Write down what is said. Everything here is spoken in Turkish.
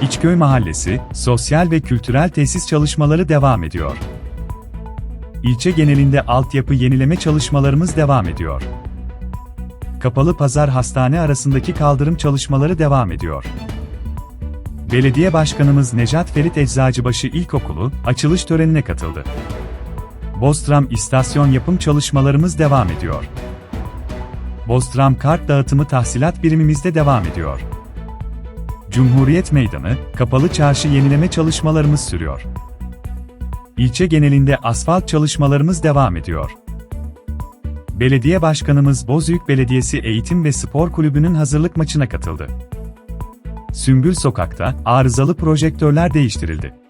Keçiköy Mahallesi, sosyal ve kültürel tesis çalışmaları devam ediyor. İlçe genelinde altyapı yenileme çalışmalarımız devam ediyor. Kapalı Pazar Hastane arasındaki kaldırım çalışmaları devam ediyor. Belediye Başkanımız Nejat Ferit Eczacıbaşı İlkokulu, açılış törenine katıldı. Bostram istasyon yapım çalışmalarımız devam ediyor. Bostram kart dağıtımı tahsilat birimimizde devam ediyor. Cumhuriyet Meydanı, kapalı çarşı yenileme çalışmalarımız sürüyor. İlçe genelinde asfalt çalışmalarımız devam ediyor. Belediye Başkanımız Bozüyük Belediyesi Eğitim ve Spor Kulübü'nün hazırlık maçına katıldı. Sümbül Sokak'ta arızalı projektörler değiştirildi.